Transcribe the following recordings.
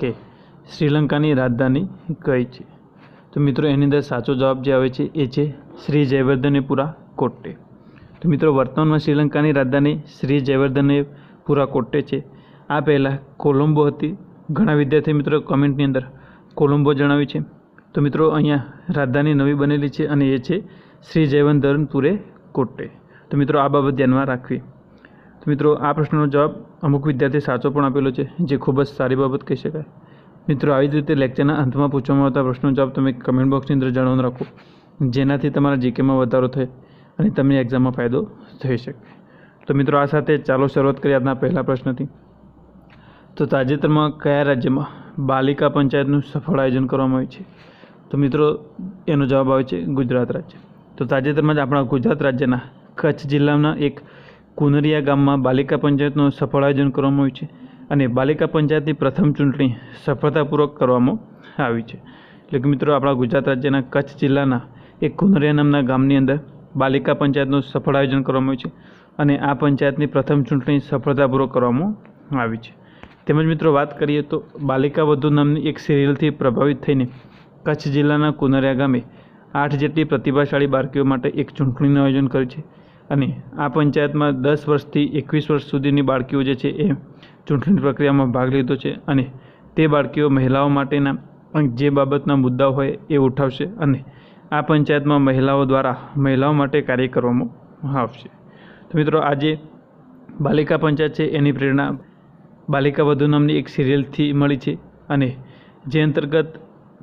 કે શ્રીલંકાની રાજધાની કઈ છે? તો મિત્રો, એની અંદર સાચો જવાબ જે આવે છે, એ છે શ્રી જયવર્ધનેપુરા કોટ્ટે. તો મિત્રો, વર્તમાનમાં શ્રીલંકાની રાજધાની શ્રી જયવર્ધનેપુરા કોટ્ટે છે. આ પહેલાં કોલંબો હતી. ઘણા વિદ્યાર્થી મિત્રો કમેન્ટની અંદર કોલંબો જણાવ્યું છે. તો મિત્રો, અહીંયા રાજધાની નવી બનેલી છે અને એ છે શ્રી જયવર્ધનપુરે કોટ્ટે. તો મિત્રો, આ બાબત ધ્યાનમાં રાખવી. તો મિત્રો, આ પ્રશ્નનો જવાબ અમુક વિદ્યાર્થી સાચો પણ આપેલો છે, જે ખૂબ જ સારી બાબત કહી શકાય. મિત્રો, આવી જ રીતે લેક્ચરના અંતમાં પૂછવામાં આવતા પ્રશ્નો જવાબ તમે કમેન્ટ બોક્સની અંદર જણાવવાનું રાખો. જેનાથી તમારા જીકેમાં વધારો થાય અને તમને એક્ઝામમાં ફાયદો થઈ શકે. તો મિત્રો, આ સાથે ચાલો શરૂઆત કરીએ આજના પહેલા પ્રશ્નથી. તો તાજેતરમાં કયા રાજ્યમાં બાલિકા પંચાયતનું સફળ આયોજન કરવામાં આવ્યું છે? તો મિત્રો, એનો જવાબ આવે છે ગુજરાત રાજ્ય. તો તાજેતરમાં જ આપણા ગુજરાત રાજ્યના કચ્છ જિલ્લાના એક કુનરિયા ગામમાં બાલિકા પંચાયતનું સફળ આયોજન કરવામાં આવ્યું છે અને બાલિકા પંચાયતની પ્રથમ ચૂંટણી સફળતાપૂર્વક કરવામાં આવી છે. એટલે કે મિત્રો, આપણા ગુજરાત રાજ્યના કચ્છ જિલ્લાના એક કુનરિયા નામના ગામની અંદર બાલિકા પંચાયતનું સફળ આયોજન કરવામાં આવ્યું છે અને આ પંચાયતની પ્રથમ ચૂંટણી સફળતાપૂર્વક કરવામાં આવી છે. તેમજ મિત્રો, વાત કરીએ તો બાલિકા વધુ નામની એક સિરિયલથી પ્રભાવિત થઈને કચ્છ જિલ્લાના કુનરિયા ગામે આઠ જેટલી પ્રતિભાશાળી બાળકીઓ માટે એક ચૂંટણીનું આયોજન કર્યું છે. અને આ પંચાયતમાં દસ વર્ષથી એકવીસ વર્ષ સુધીની બાળકીઓ જે છે એ ચૂંટણી પ્રક્રિયામાં ભાગ લીધો છે અને તે બાળકીઓ મહિલાઓ માટેના જે બાબતના મુદ્દાઓ હોય એ ઉઠાવશે અને આ પંચાયતમાં મહિલાઓ દ્વારા મહિલાઓ માટે કાર્ય કરવામાં આવશે. તો મિત્રો આજે બાલિકા પંચાયત છે એની પ્રેરણા બાલિકા વધુ નામની એક સિરિયલથી મળી છે અને જે અંતર્ગત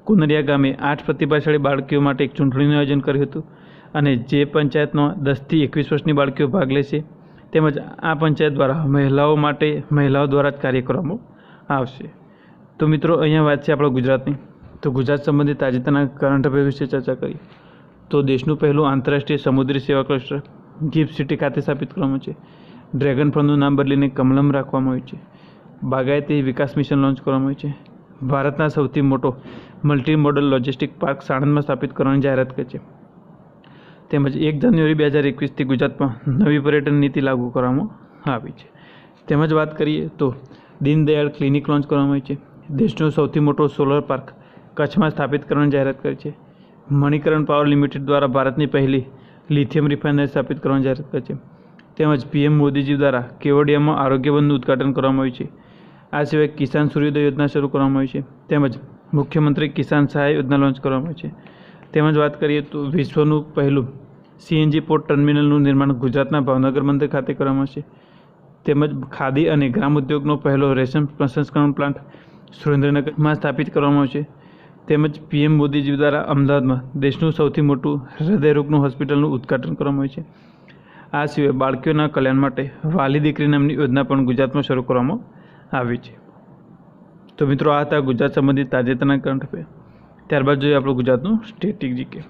કુનરિયા ગામે આઠ પ્રતિભાશાળી બાળકીઓ માટે એક ચૂંટણીનું આયોજન કર્યું હતું. અને જે પંચાયતમાં દસથી એકવીસ વર્ષની બાળકીઓ ભાગ લે છે, તેમજ આ પંચાયત દ્વારા મહિલાઓ માટે મહિલાઓ દ્વારા જ કાર્ય કરવામાં આવશે. તો મિત્રો, અહીંયા વાત છે આપણા ગુજરાતની. તો ગુજરાત સંબંધિત તાજેતરના કરંટ અફેર વિશે ચર્ચા કરી. તો દેશનું પહેલું આંતરરાષ્ટ્રીય સમુદ્રી સેવા ક્લસ્ટર ગિફ્ટ સિટી ખાતે સ્થાપિત કરવામાં છે. ડ્રેગન ફળનું નામ બદલીને કમલમ રાખવામાં આવ્યું છે. બાગાયતી વિકાસ મિશન લોન્ચ કરવામાં આવ્યું છે. ભારતના સૌથી મોટો મલ્ટી મોડલ લોજિસ્ટિક પાર્ક સાણંદમાં સ્થાપિત કરવાની જાહેરાત કરી છે. તેમજ એક જાન્યુઆરી બે હજાર એકવીસથી ગુજરાતમાં નવી પર્યટન નીતિ લાગુ કરવામાં આવી છે. તેમજ વાત કરીએ તો દીનદયાળ ક્લિનિક લોન્ચ કરવામાં આવી છે. દેશનો સૌથી મોટો સોલર પાર્ક કચ્છમાં સ્થાપિત કરવાની જાહેરાત કરી છે. મણિકરણ પાવર લિમિટેડ દ્વારા ભારતની પહેલી લિથિયમ રિફાઇનરી સ્થાપિત કરવાની જાહેરાત કરી છે. તેમજ પીએમ મોદીજી દ્વારા કેવડિયામાં આરોગ્ય વનનું ઉદ્ઘાટન કરવામાં આવ્યું છે. આ સિવાય કિસાન સૂર્યોદય યોજના શરૂ કરવામાં આવી છે. તેમજ મુખ્યમંત્રી કિસાન સહાય યોજના લોન્ચ કરવામાં આવી છે. તેમજ વાત કરીએ તો વિશ્વનું પહેલું સીએનજી પોર્ટ ટર્મિનલનું નિર્માણ ગુજરાતના ભાવનગર બંદર ખાતે કરવામાં આવશે. તેમજ ખાદી અને ગ્રામ ઉદ્યોગનો પહેલો રેશમ પ્રસંસ્કરણ પ્લાન્ટ સુરેન્દ્રનગરમાં સ્થાપિત કરવામાં આવશે. તેમજ પીએમ મોદીજી દ્વારા અમદાવાદમાં દેશનું સૌથી મોટું હૃદયરોગનું હોસ્પિટલનું ઉદ્ઘાટન કરવામાં આવ્યું છે. આ સિવાય બાળકીઓના કલ્યાણ માટે વાલી દીકરી નામની યોજના પણ ગુજરાતમાં શરૂ કરવામાં આવી છે. તો મિત્રો, આ હતા ગુજરાત સંબંધિત તાજેતરના કરંટ અફેર. ત્યારબાદ જોઈએ આપણું ગુજરાતનું સ્ટેટિક જીકે.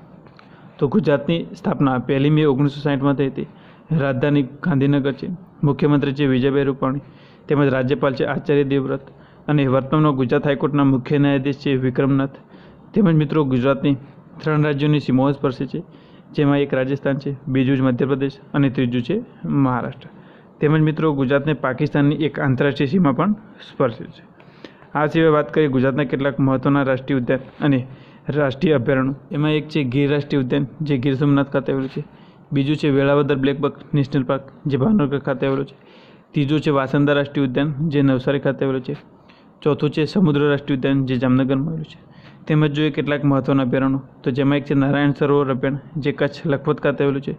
તો ગુજરાતની સ્થાપના પહેલી મે ઓગણીસો સાહીઠમાં થઈ હતી. રાજધાની ગાંધીનગર છે. મુખ્યમંત્રી છે વિજયભાઈ રૂપાણી. તેમજ રાજ્યપાલ છે આચાર્ય દેવવ્રત. અને વર્તમાનમાં ગુજરાત હાઈકોર્ટના મુખ્ય ન્યાયાધીશ છે વિક્રમનાથ. તેમજ મિત્રો ગુજરાતની ત્રણ રાજ્યોની સીમાઓ સ્પર્શે છે. જેમાં એક રાજસ્થાન છે, બીજું જ મધ્યપ્રદેશ અને ત્રીજું છે મહારાષ્ટ્ર. તેમજ મિત્રો ગુજરાતને પાકિસ્તાનની એક આંતરરાષ્ટ્રીય સીમા પણ સ્પર્શે છે. આ સિવાય વાત કરીએ ગુજરાતના કેટલાક મહત્ત્વના રાષ્ટ્રીય ઉદ્યાન અને રાષ્ટ્રીય અભયારણ્યો. એમાં એક છે ગીર રાષ્ટ્રીય ઉદ્યાન, જે ગીર સોમનાથ ખાતે આવેલું છે. બીજું છે વેળાવદર બ્લેકબક નેશનલ પાર્ક, જે ભાવનગર ખાતે આવેલું છે. ત્રીજું છે વાસંદા રાષ્ટ્રીય ઉદ્યાન, જે નવસારી ખાતે આવેલું છે. ચોથું છે સમુદ્ર રાષ્ટ્રીય ઉદ્યાન, જે જામનગરમાં આવેલું છે. તેમજ જોઈએ કેટલાક મહત્ત્વના અભયારણ્યો. તો જેમાં એક છે નારાયણ સરોવર અભયારણ્ય, જે કચ્છ લખપત ખાતે આવેલું છે.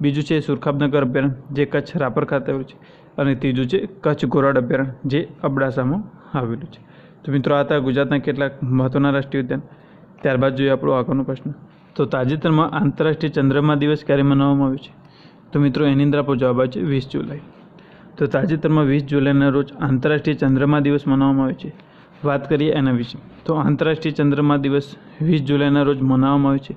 બીજું છે સુરખાબનગર અભયારણ્ય, જે કચ્છ રાપર ખાતે આવેલું છે. અને ત્રીજું છે કચ્છ ગોરાડ અભયારણ્ય, જે અબડાસામાં આવેલું છે. તો મિત્રો, આ હતા ગુજરાતના કેટલાક મહત્ત્વના રાષ્ટ્રીય ઉદ્યાન. ત્યારબાદ જોઈએ આપણો આગળનો પ્રશ્ન. તો તાજેતરમાં આંતરરાષ્ટ્રીય ચંદ્રમા દિવસ ક્યારે મનાવવામાં આવ્યો છે? તો મિત્રો, એની અંદર આપણો જવાબ આવે છે વીસ જુલાઈ. તો તાજેતરમાં વીસ જુલાઈના રોજ આંતરરાષ્ટ્રીય ચંદ્રમા દિવસ મનાવવામાં આવે છે. વાત કરીએ એના વિશે. તો આંતરરાષ્ટ્રીય ચંદ્રમા દિવસ વીસ જુલાઈના રોજ મનાવવામાં આવે છે.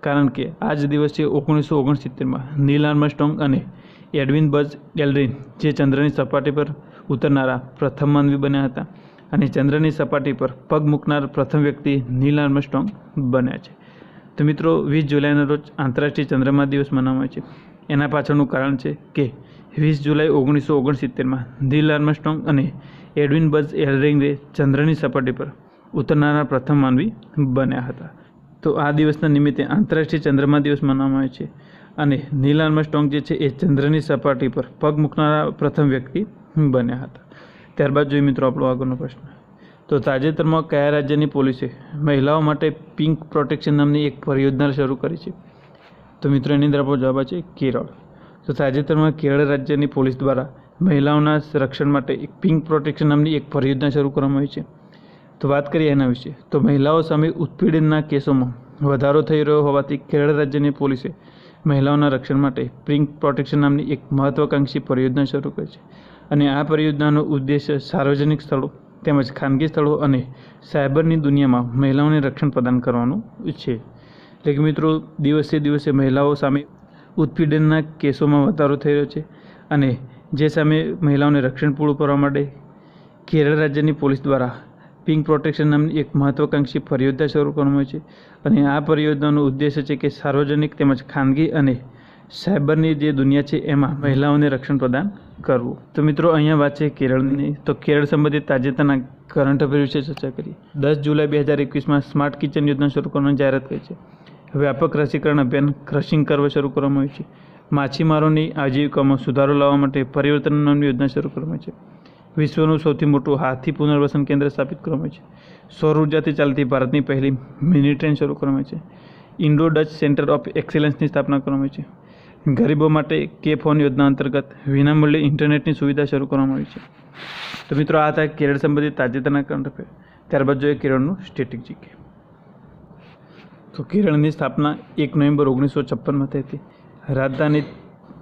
કારણ કે આ જ દિવસે ઓગણીસો ઓગણસિત્તેરમાં નીલ આર્મસ્ટોંગ અને એડવિન બઝ એલ્ડ્રિન, જે ચંદ્રની સપાટી પર ઉતરનારા પ્રથમ માનવી બન્યા હતા અને ચંદ્રની સપાટી પર પગ મૂકનાર પ્રથમ વ્યક્તિ નીલ આર્મસ્ટ્રોંગ બન્યા છે. તો મિત્રો, વીસ જુલાઈના રોજ આંતરરાષ્ટ્રીય ચંદ્રમા દિવસ મનાવાય છે. એના પાછળનું કારણ છે કે વીસ જુલાઈ ઓગણીસો ઓગણસિત્તેરમાં નીલ આર્મસ્ટ્રોંગ અને એડવિન બઝ એલરિંગે ચંદ્રની સપાટી પર ઉતરનારા પ્રથમ માનવી બન્યા હતા. તો આ દિવસના નિમિત્તે આંતરરાષ્ટ્રીય ચંદ્રમા દિવસ મનાવવામાં આવે છે અને નીલ આર્મસ્ટોંગ જે છે એ ચંદ્રની સપાટી પર પગ મૂકનારા પ્રથમ વ્યક્તિ બન્યા હતા. ત્યારબાદ જોઈએ મિત્રો આપણો આગળનો પ્રશ્ન. તો તાજેતરમાં કયા રાજ્યની પોલીસે મહિલાઓ માટે પિંક પ્રોટેક્શન નામની એક પરિયોજના શરૂ કરી છે? તો મિત્રો એની અંદર આપણો જવાબ છે કેરળ. તો તાજેતરમાં કેરળ રાજ્યની પોલીસ દ્વારા મહિલાઓના રક્ષણ માટે એક પિંક પ્રોટેક્શન નામની એક પરિયોજના શરૂ કરવામાં આવી છે. તો વાત કરીએ એના વિશે. તો મહિલાઓ સામે ઉત્પીડનના કેસોમાં વધારો થઈ રહ્યો હોવાથી કેરળ રાજ્યની પોલીસે મહિલાઓના રક્ષણ માટે પિંક પ્રોટેક્શન નામની એક મહત્વાકાંક્ષી પરિયોજના શરૂ કરી છે. અને આ પરિયોજનાનો ઉદ્દેશ્ય સાર્વજનિક સ્થળો તેમજ ખાનગી સ્થળો અને સાયબરની દુનિયામાં મહિલાઓને રક્ષણ પ્રદાન કરવાનું છે. એટલે કે મિત્રો, દિવસે દિવસે મહિલાઓ સામે ઉત્પીડનના કેસોમાં વધારો થઈ રહ્યો છે અને જે સામે મહિલાઓને રક્ષણ પૂરું કરવા માટે કેરળ રાજ્યની પોલીસ દ્વારા પિંક પ્રોટેક્શન નામની એક મહત્વાકાંક્ષી પરિયોજના શરૂ કરવામાં આવી છે. અને આ પરિયોજનાનો ઉદ્દેશ્ય છે કે સાર્વજનિક તેમજ ખાનગી અને સાયબરની જે દુનિયા છે, એમાં મહિલાઓને રક્ષણ પ્રદાન કરવું. તો મિત્રો, અહીંયા વાત છે કેરળની. તો કેરળ સંબંધિત તાજેતરના કરંટ અફેર વિશે ચર્ચા કરી દસ જુલાઈ બે હજાર એકવીસમાં સ્માર્ટ કિચન યોજના શરૂ કરવાની જાહેરાત કરી છે. વ્યાપક રસીકરણ અભિયાન ક્રશિંગ કરવા શરૂ કરવામાં આવ્યું છે. માછીમારોની આજીવિકામાં સુધારો લાવવા માટે પરિવર્તન યોજના શરૂ કરવામાં છે. વિશ્વનું સૌથી મોટું હાથી પુનર્વસન કેન્દ્ર સ્થાપિત કરવામાં છે. સૌર ઉર્જાથી ચાલતી ભારતની પહેલી મિની ટ્રેન શરૂ કરવામાં છે. ઇન્ડો ડચ સેન્ટર ઓફ એક્સેલન્સની સ્થાપના કરવામાં છે. ગરીબો માટે કે ફોન યોજના અંતર્ગત વિનામૂલ્યે ઇન્ટરનેટની સુવિધા શરૂ કરવામાં આવી છે. તો મિત્રો, આ હતા કેરળ સંબંધિત તાજેતરના કરંટ અફેર ત્યારબાદ જોઈએ કેરળનું સ્ટેટિક જીકે તો કેરળની સ્થાપના એક નવેમ્બર ઓગણીસો છપ્પનમાં થઈ હતી. રાજધાની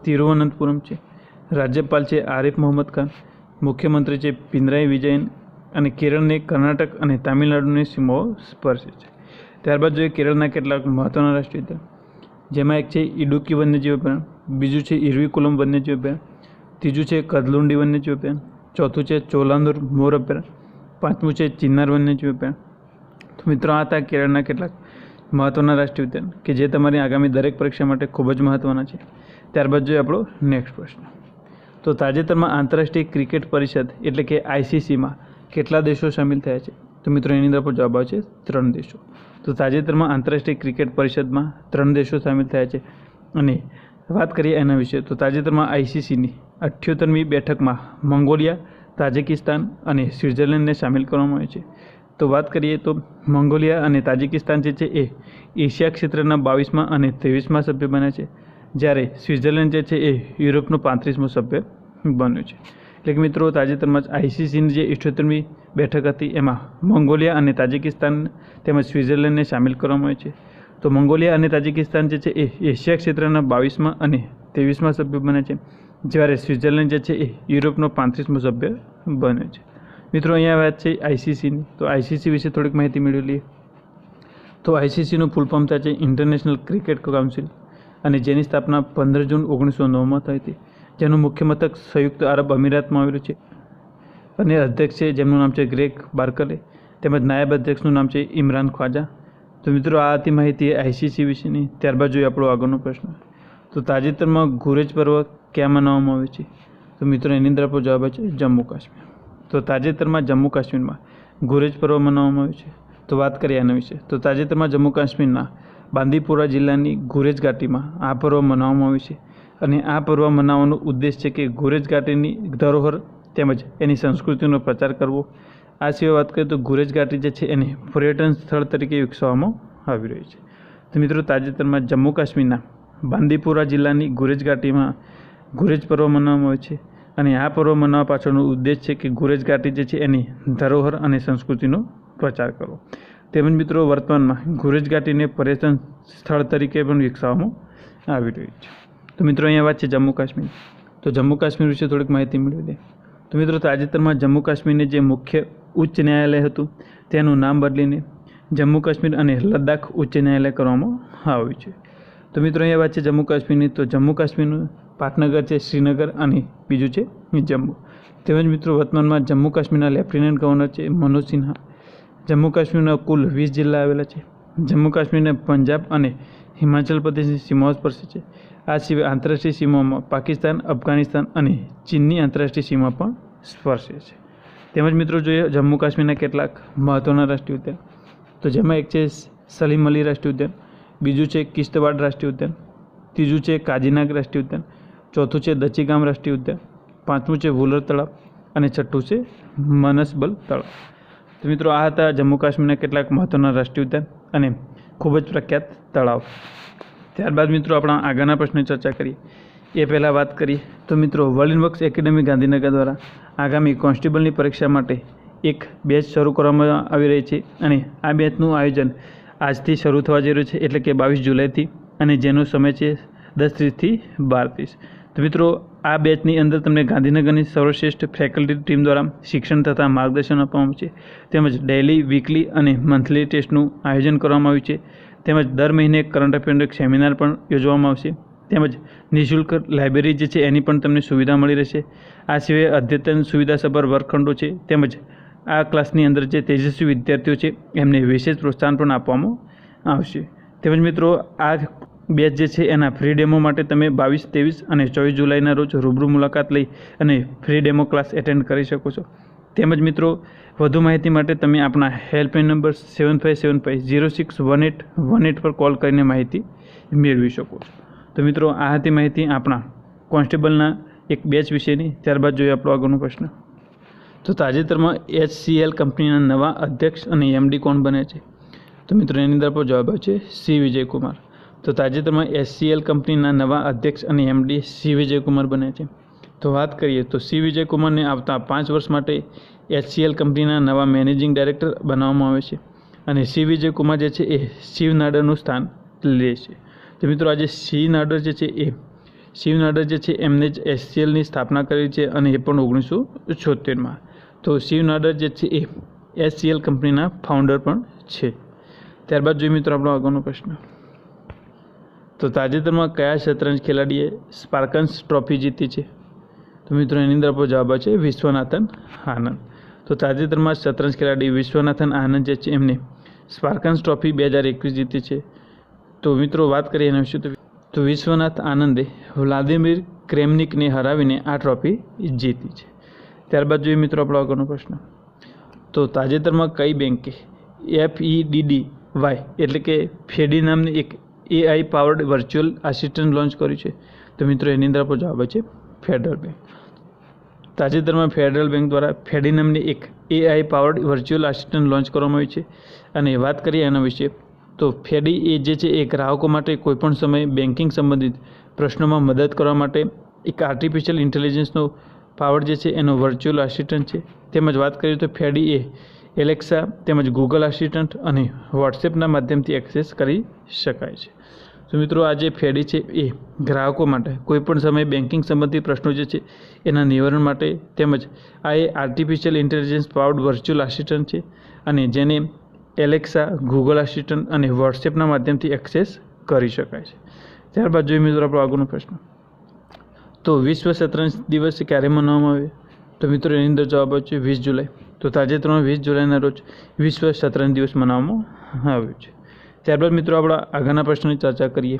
તિરુવનંતપુરમ છે. રાજ્યપાલ છે આરિફ મોહમ્મદ ખાન, મુખ્યમંત્રી છે પિનરાઈ વિજયન અને કેરળને કર્ણાટક અને તામિલનાડુની સીમાઓ સ્પર્શે છે. ત્યારબાદ જોઈએ કેરળના કેટલાક મહત્ત્વના રાષ્ટ્રીય જેમાં એક છે ઇડુકી વન્યજીવ અભયારણ્ય, બીજું છે ઇરવિકુલમ વન્યજીવ અભયારણ્ય, ત્રીજું છે કદલુંડી વન્યજીવ અભયારણ્ય, ચોથું છે ચોલાંદુર મોર અભયારણ્ય, પાંચમું છે ચિન્નાર વન્યજીવ અભયારણ્ય. તો મિત્રો, આ હતા કેરળના કેટલાક મહત્ત્વના રાષ્ટ્રીય ઉદ્યાન, કે જે તમારી આગામી દરેક પરીક્ષા માટે ખૂબ જ મહત્ત્વના છે. ત્યારબાદ જોઈએ આપણો નેક્સ્ટ પ્રશ્ન. તો તાજેતરમાં આંતરરાષ્ટ્રીય ક્રિકેટ પરિષદ, એટલે કે આઈસીસીમાં કેટલા દેશો સામેલ થયા છે? તો મિત્રો, એની અંદર પણ જવાબ આવશે ત્રણ દેશો. તો તાજેતરમાં આંતરરાષ્ટ્રીય ક્રિકેટ પરિષદમાં ત્રણ દેશો સામેલ થયા છે. અને વાત કરીએ એના વિશે, તો તાજેતરમાં આઈસીસીની અઠ્યોતેરમી બેઠકમાં મંગોલિયા, તાજિકિસ્તાન અને સ્વિટ્ઝરલેન્ડને સામેલ કરવામાં આવે છે. તો વાત કરીએ તો મંગોલિયા અને તાજિકિસ્તાન જે છે એ એશિયા ક્ષેત્રના બાવીસમાં અને ત્રેવીસમાં સભ્ય બન્યા છે, જ્યારે સ્વિટ્ઝરલેન્ડ જે છે એ યુરોપનો પાંત્રીસમો સભ્ય બન્યો છે. એટલે કે મિત્રો, તાજેતરમાં જ આઈસીસીની જે ઇઠ્યોતેરમી બેઠક હતી. એમાં મંગોલિયા અને તાજિકિસ્તાન તેમજ સ્વિટ્ઝરલેન્ડને સામેલ કરવામાં આવે છે. તો મંગોલિયા અને તાજિકિસ્તાન જે છે એ એશિયા ક્ષેત્રના બાવીસમાં અને ત્રેવીસમાં સભ્ય બને છે. જ્યારે સ્વિટ્ઝરલેન્ડ જે છે એ યુરોપનો પાંત્રીસમો સભ્ય બને છે. મિત્રો, અહીંયા વાત છે આઈસીસીની તો આઈસીસી વિશે થોડીક માહિતી મેળવી તો આઈસીસીનું ફૂલ ફોર્મ થાય છે ઇન્ટરનેશનલ ક્રિકેટ કાઉન્સિલ અને જેની સ્થાપના પંદર જૂન ઓગણીસો નવમાં થઈ હતી. જેનું મુખ્ય મથક સંયુક્ત આરબ અમીરાતમાં આવેલું છે. અને અધ્યક્ષ છે, જેમનું નામ છે ગ્રેક બાર્કલે, તેમજ નાયબ અધ્યક્ષનું નામ છે ઇમરાન ખ્વાજા. તો મિત્રો, આ હતી માહિતી આઈસીસી વિશેની. ત્યારબાદ જોઈએ આપણો આગળનો પ્રશ્ન. તો તાજેતરમાં ગુરેજ પર્વ ક્યાં મનાવવામાં આવે છે? તો મિત્રો, એની અંદર આપણો જવાબ છે જમ્મુ કાશ્મીર. તો તાજેતરમાં જમ્મુ કાશ્મીરમાં ઘુરેજ પર્વ મનાવવામાં આવ્યું છે. તો વાત કરીએ આના વિશે. તો તાજેતરમાં જમ્મુ કાશ્મીરના બાંદીપોરા જિલ્લાની ઘુરેજ ઘાટીમાં આ પર્વ મનાવવામાં આવ્યું છે. અને આ પર્વ મનાવવાનો ઉદ્દેશ છે કે ગુરેજ ઘાટીની ધરોહર તેમજ એની સંસ્કૃતિનો પ્રચાર કરવો. આ સિવાય વાત કરીએ તો ગુરેજ ઘાટી જે છે એને પર્યટન સ્થળ તરીકે વિકસાવવામાં આવી રહી છે. તો મિત્રો તાજેતરમાં જમ્મુ કાશ્મીરના બાંદીપુરા જિલ્લાની ગુરેજ ઘાટીમાં ગુરેજ પર્વ મનાવવામાં આવે છે. અને આ પર્વ મનાવવા પાછળનો ઉદ્દેશ છે કે ગુરેજ ઘાટી જે છે એની ધરોહર અને સંસ્કૃતિનો પ્રચાર કરવો. તેમજ મિત્રો વર્તમાનમાં ગુરેજ ઘાટીને પર્યટન સ્થળ તરીકે પણ વિકસાવવામાં આવી રહ્યું છે. તો મિત્રો અહીંયા વાત છે જમ્મુ કાશ્મીર તો જમ્મુ કાશ્મીર વિશે થોડીક માહિતી મેળવી દે. તો મિત્રો તાજેતરમાં જમ્મુ કાશ્મીરને જે મુખ્ય ઉચ્ચ ન્યાયાલય હતું, તેનું નામ બદલીને જમ્મુ કાશ્મીર અને લદ્દાખ ઉચ્ચ ન્યાયાલય કરવામાં આવ્યું છે. તો મિત્રો, અહીંયા વાત છે જમ્મુ કાશ્મીરની. તો જમ્મુ કાશ્મીરનું પાટનગર છે, શ્રીનગર અને બીજું છે જમ્મુ. તેમજ મિત્રો, વર્તમાનમાં જમ્મુ કાશ્મીરના લેફ્ટિનન્ટ ગવર્નર છે મનોજ સિન્હા. જમ્મુ કાશ્મીરના કુલ વીસ જિલ્લા આવેલા છે. જમ્મુ કાશ્મીરને પંજાબ અને હિમાચલ પ્રદેશની સીમાઓ સ્પર્શે છે. આ સિવાય આંતરરાષ્ટ્રીય સીમાઓમાં પાકિસ્તાન, અફઘાનિસ્તાન અને ચીનની આંતરરાષ્ટ્રીય સીમા પણ સ્પર્શે છે. તેમજ મિત્રો જોઈએ જમ્મુ કાશ્મીરના કેટલાક મહત્ત્વના રાષ્ટ્રીય ઉદ્યાન. તો જેમાં એક છે સલીમ અલી રાષ્ટ્રીય ઉદ્યાન, બીજું છે કિશ્તવાડ રાષ્ટ્રીય ઉદ્યાન, ત્રીજું છે કાજીનાગ રાષ્ટ્રીય ઉદ્યાન, ચોથું છે દચીગામ રાષ્ટ્રીય ઉદ્યાન, પાંચમું છે વુલર તળાવ અને છઠ્ઠું છે મનસબલ તળાવ. તો મિત્રો આ હતા જમ્મુ કાશ્મીરના કેટલાક મહત્ત્વના રાષ્ટ્રીય ઉદ્યાન અને ખૂબ જ પ્રખ્યાત તળાવ. ત્યારબાદ મિત્રો આપણા આગળના પ્રશ્નની ચર્ચા કરીએ એ પહેલાં વાત કરીએ તો મિત્રો વર્લ્ડ વર્ક્સ એકેડેમી ગાંધીનગર દ્વારા આગામી કોન્સ્ટેબલની પરીક્ષા માટે એક બેચ શરૂ કરવામાં આવી રહી છે અને આ બેચનું આયોજન આજથી શરૂ થવા જઈ રહ્યું છે, એટલે કે બાવીસ જુલાઈથી અને જેનો સમય છે દસ ત્રીસથી બાર ત્રીસ. તો મિત્રો આ બેચની અંદર તમને ગાંધીનગરની સર્વશ્રેષ્ઠ ફેકલ્ટી ટીમ દ્વારા શિક્ષણ તથા માર્ગદર્શન આપવામાં છે. તેમજ ડેલી વીકલી અને મંથલી ટેસ્ટનું આયોજન કરવામાં આવ્યું છે. તેમજ દર મહિને કરંટ અફેરનો એક સેમિનાર પણ યોજવામાં આવશે. તેમજ નિઃશુલ્ક લાઇબ્રેરી જે છે એની પણ તમને સુવિધા મળી રહેશે. આ સિવાય અદ્યતન સુવિધાસભર વર્ગખંડો છે. તેમજ આ ક્લાસની અંદર જે તેજસ્વી વિદ્યાર્થીઓ છે એમને વિશેષ પ્રોત્સાહન પણ આપવામાં આવશે. તેમજ મિત્રો, આ બેચ જે છે એના ફ્રી ડેમો માટે તમે બાવીસ, ત્રેવીસ અને ચોવીસ જુલાઈના રોજ રૂબરૂ મુલાકાત લઈ અને ફ્રી ડેમો ક્લાસ એટેન્ડ કરી શકો છો. તેમજ મિત્રો, વધુ માહિતી માટે તમે આપણા helpline number seven five seven five zero six one eight one eight પર કોલ કરીને માહિતી મેળવી શકો છો. તો મિત્રો, આ હતી માહિતી આપણા કોન્સ્ટેબલના એક બેચ વિશેની. ત્યારબાદ જોઈએ આપણો આગળનો પ્રશ્ન. તો તાજેતરમાં એચસીએલ કંપનીના નવા અધ્યક્ષ અને એમડી કોણ બને છે? તો મિત્રો, એની અંદર પર જવાબ છે સી વિજયકુમાર. તો તાજેતરમાં એસસીએલ કંપનીના નવા અધ્યક્ષ અને એમડી સી વિજયકુમાર બને છે. તો વાત કરીએ તો સી વિજયકુમારને આવતા પાંચ વર્ષ માટે એચસીએલ કંપનીના નવા મેનેજિંગ ડાયરેક્ટર બનાવવામાં આવે છે અને સી વિજયકુમાર જે છે એ શિવ નાડરનું સ્થાન લે છે. તો મિત્રો આજે શિવ નાડર જે છે એ શિવ નાડર જે છે એમને જ એસસીએલની સ્થાપના કરી છે અને એ પણ ઓગણીસો છોતેરમાં. તો શિવ નાડર જે છે એ એસસીએલ કંપનીના ફાઉન્ડર પણ છે. ત્યારબાદ જોઈએ મિત્રો આપણો આગળનો પ્રશ્ન. તો તાજેતરમાં કયા શતરંજ ખેલાડીએ સ્પાર્કન્સ ટ્રોફી જીતી છે? તો મિત્રો, એની અંદર આપણો જવાબ છે વિશ્વનાથન આનંદ. તો તાજેતરમાં શતરંજ ખેલાડી વિશ્વનાથન આનંદ જે છે, એમને સ્પાર્કન્સ ટ્રોફી બે હજાર એકવીસ જીતી છે. તો મિત્રો, વાત કરીએ એના વિશે તો વિશ્વનાથ આનંદે વ્લાદિમીર ક્રેમનિકને હરાવીને આ ટ્રોફી જીતી છે. ત્યારબાદ જોઈએ મિત્રો આપણો આગળનો પ્રશ્ન. તો તાજેતરમાં કઈ બેંકે એફઈડીડી વાય એટલે કે ફેડી નામની એક AI powered virtual assistant launch કર્યું છે. તો મિત્રો, એની અંદર આપણો જવાબ છે ફેડરલ બેંક તાજેતરમાં ફેડરલ બેંક દ્વારા ફેડી નામની એક AI powered virtual assistant launch કરવામાં આવી છે. અને વાત કરીએ એના વિશે, તો ફેડી એ જે છે, એ ગ્રાહકો માટે કોઈપણ સમયે બેન્કિંગ સંબંધિત પ્રશ્નોમાં મદદ કરવા માટે એક આર્ટિફિશિયલ ઇન્ટેલિજન્સનો પાવર જે છે, એનો વર્ચ્યુઅલ આસિસ્ટન્ટ છે. તેમજ વાત કરીએ તો ફેડી એ એલેક્સા તેમજ ગૂગલ આસિસ્ટન્ટ અને વોટ્સએપના માધ્યમથી એક્સેસ કરી શકાય છે. તો મિત્રો, આ જે ફેડી છે એ ગ્રાહકો માટે કોઈપણ સમયે બેન્કિંગ સંબંધિત પ્રશ્નો જે છે એના નિવારણ માટે તેમજ આ એ artificial intelligence powered virtual assistant છે અને જેને એલેક્સા ગૂગલ આસિસ્ટન્ટ અને વોટ્સએપના માધ્યમથી એક્સેસ કરી શકાય છે. ત્યારબાદ જોઈએ મિત્રો આપણો આગળનો પ્રશ્ન. તો વિશ્વ શતરંજ દિવસ ક્યારે મનાવવામાં આવે? તો મિત્રો, એની અંદર જવાબ છે વીસ જુલાઈ. તો તાજેતરમાં વીસ જુલાઈના રોજ વિશ્વ શતરંજ દિવસ મનાવવામાં આવ્યો છે. ત્યારબાદ મિત્રો આપણા આગળના પ્રશ્નની ચર્ચા કરીએ.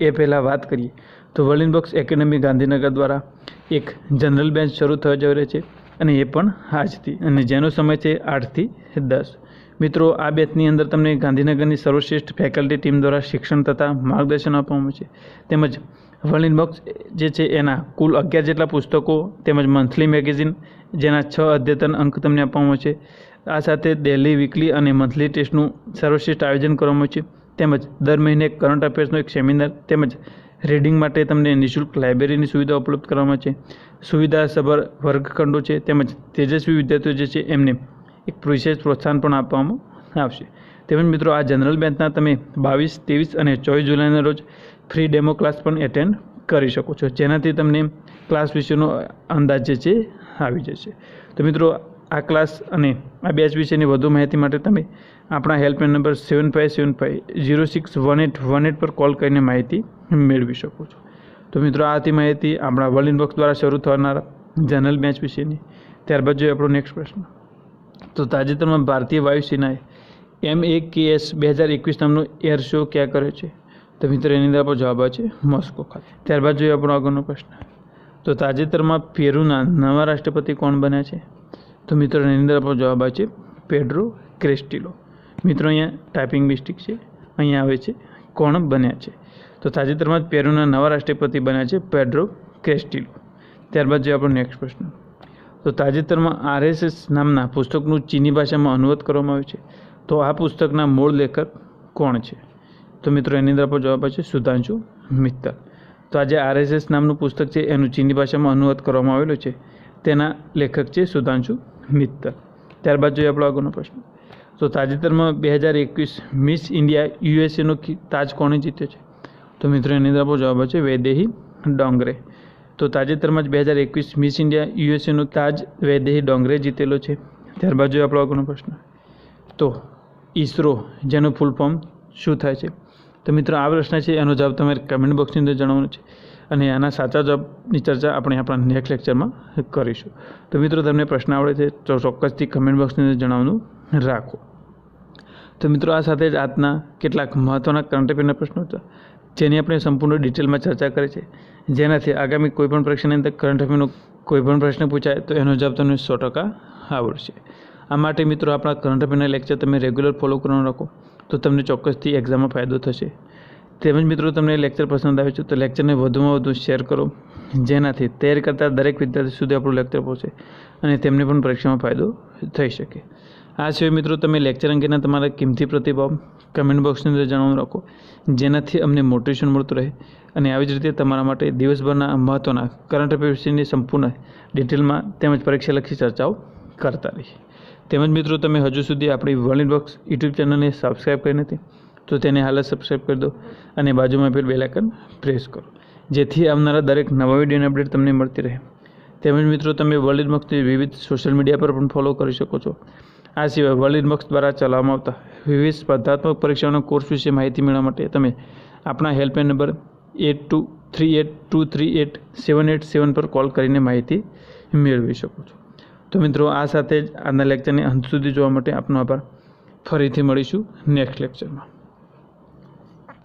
એ પહેલાં વાત કરીએ. તો વર્લિન બોક્સ એકેડમી ગાંધીનગર દ્વારા એક જનરલ બેન્ચ શરૂ થવા જઈ રહી છે અને એ પણ આજથી. અને જેનો સમય છે આઠથી દસ. મિત્રો, આ બેચની અંદર તમને ગાંધીનગરની સર્વશ્રેષ્ઠ ફેકલ્ટી ટીમ દ્વારા શિક્ષણ તથા માર્ગદર્શન આપવામાં છે. તેમજ વર્લિન બોક્સ જે છે એના કુલ અગિયાર જેટલા પુસ્તકો, તેમજ મંથલી મેગેઝિન જેના છ અદ્યતન અંક તમને આપવામાં છે. આ સાથે ડેલી વીકલી અને મંથલી ટેસ્ટનું સર્વશ્રેષ્ઠ આયોજન કરવામાં છે. તેમજ દર મહિને કરંટ અફેર્સનો એક સેમિનાર તેમજ રીડિંગ માટે તમને નિઃશુલ્ક લાઇબ્રેરીની સુવિધા ઉપલબ્ધ કરવામાં છે. સુવિધાસભર વર્ગખંડો છે. તેમજ તેજસ્વી વિદ્યાર્થીઓ જે છે એમને એક વિશેષ પ્રોત્સાહન પણ આપવામાં આવશે. તેમજ મિત્રો, આ જનરલ બેન્ચના તમે બાવીસ, ત્રેવીસ અને ચોવીસ જુલાઈના રોજ ફ્રી ડેમો ક્લાસ પણ એટેન્ડ કરી શકો છો. જેનાથી તમને ક્લાસ વિશેનો અંદાજ જે છે, આવી જશે. તો મિત્રો, આ ક્લાસ અને આ બેચ વિશેની વધુ માહિતી માટે તમે આપણા helpline number seven five seven five zero six, one eight one eight પર કોલ કરીને માહિતી મેળવી શકો છો. તો મિત્રો આ હતી માહિતી આપણા વર્લ્ડ ઇનબોક્સ દ્વારા શરૂ થનારા જનરલ બેચ વિશેની. ત્યારબાદ જોઈએ આપણો નેક્સ્ટ પ્રશ્ન. તો તાજેતરમાં ભારતીય વાયુસેનાએ એમ એ કે એસ બે હજાર એકવીસ નામનો એર શો ક્યાં કર્યો છે? તો મિત્રો, એની અંદર આપણો જવાબ આવે છે મોસ્કો ખાતે. ત્યારબાદ જોઈએ આપણો આગળનો પ્રશ્ન. તો તાજેતરમાં પેરુના નવા રાષ્ટ્રપતિ કોણ બન્યા છે? તો મિત્રો, એની અંદર આપણો જવાબ આવે છે પેડ્રો ક્રેસ્ટિલો. મિત્રો, અહીંયા ટાઈપિંગ મિસ્ટેક છે. અહીંયા આવે છે કોણ બન્યા છે? તો તાજેતરમાં જ પેરુના નવા રાષ્ટ્રપતિ બન્યા છે પેડ્રો ક્રેસ્ટિલો. ત્યારબાદ જોઈએ આપણો નેક્સ્ટ પ્રશ્ન. તો તાજેતરમાં આરએસએસ નામના પુસ્તકનું ચીની ભાષામાં અનુવાદ કરવામાં આવ્યું છે. તો આ પુસ્તકના મૂળ લેખક કોણ છે? તો મિત્રો, એની અંદર આપણો જવાબ છે સુધાંશુ મિત્તલ. તો આજે આરએસએસ નામનું પુસ્તક છે, એનું ચીની ભાષામાં અનુવાદ કરવામાં આવેલું છે. તેના લેખક છે સુધાંશુ મિત્તલ. ત્યારબાદ જોઈએ આપણો આગળનો પ્રશ્ન. તો તાજેતરમાં બે હજાર એકવીસ મિસ ઇન્ડિયા યુએસએનો તાજ કોણે જીત્યો છે? તો મિત્રો, એની અંદર આપણો જવાબ છે વૈદેહી ડોંગરે. તો તાજેતરમાં જ બે હજાર એકવીસ મિસ ઇન્ડિયા યુએસએનો તાજ વૈદેહી ડોંગરે જીતેલો છે. ત્યારબાદ જોઈએ આપણો આગળનો પ્રશ્ન. તો ઈસરો જેનું ફૂલ ફોર્મ શું થાય છે? તો મિત્રો આ પ્રશ્ન છે, એનો જવાબ તમારે કમેન્ટ બોક્સની અંદર જણાવવાનો છે અને આના સાચા જવાબની ચર્ચા આપણે આપણા નેક્સ્ટ લેક્ચરમાં કરીશું. તો મિત્રો તમને પ્રશ્ન આવડે છે, તો ચોક્કસથી કમેન્ટ બોક્સની અંદર જણાવવાનું રાખો. તો મિત્રો આ સાથે જ આજના કેટલાક મહત્ત્વના કરંટ અફેરના પ્રશ્નો હતા. જેની આપણે સંપૂર્ણ ડિટેલમાં ચર્ચા કરી છે. જેનાથી આગામી કોઈપણ પરીક્ષાની અંદર કરંટ અફેરનો કોઈપણ પ્રશ્ન પૂછાય, તો એનો જવાબ તમને સો ટકા આવડશે. આ માટે મિત્રો આપણા કરંટ અફેરના લેક્ચર તમે રેગ્યુલર ફોલો કરવાનું રાખો, તો તમને ચોક્કસથી એક્ઝામમાં ફાયદો થશે. તેમજ મિત્રો તમને લેક્ચર પસંદ આવે છે, તો લેક્ચરને વધુમાં વધુ શેર કરો, જેનાથી તૈયાર કરતા દરેક વિદ્યાર્થી સુધી આપણું લેક્ચર પહોંચે અને તેમને પણ પરીક્ષામાં ફાયદો થઈ શકે. આ સિવાય મિત્રો તમે લેક્ચર અંગેના તમારા કિંમતી પ્રતિભાવ. કમેન્ટ બોક્સની અંદર જણાવવાનું રાખો. જેનાથી અમને મોટિવેશન મળતું રહે અને આવી જ રીતે તમારા માટે દિવસભરના મહત્ત્વના કરંટ અફેર્સની સંપૂર્ણ ડિટેલમાં તેમજ પરીક્ષાલક્ષી ચર્ચાઓ કરતા રહીએ. તેમજ મિત્રો, તમે હજુ સુધી આપણી વર્લ્ડ બોક્સ યુટ્યુબ ચેનલને સબસ્ક્રાઈબ કરી નથી, તો તેને હાલ સબસ્ક્રાઈબ કરી દો અને બાજુમાં ફેર બેલાઇકન પ્રેસ કરો. જેથી આવનારા દરેક નવા વિડીયોની અપડેટ તમને મળતી રહે. તેમજ મિત્રો, તમે વર્લ્ડ બોક્સની વિવિધ સોશિયલ મીડિયા પર પણ ફોલો કરી શકો છો. આ સિવાય વર્લ્ડ ઇનબોક્સ દ્વારા ચલાવવામાં આવતા વિવિધ સ્પર્ધાત્મક પરીક્ષાઓના કોર્સ વિશે માહિતી મેળવવા માટે તમે આપણા helpline number eight two three eight two three eight seven eight seven પર કોલ કરીને માહિતી મેળવી શકો છો. તો મિત્રો, આ સાથે જ આજના લેક્ચરને અંત સુધી જોવા માટે આપનો આભાર. ફરીથી મળીશું નેક્સ્ટ લેક્ચરમાં.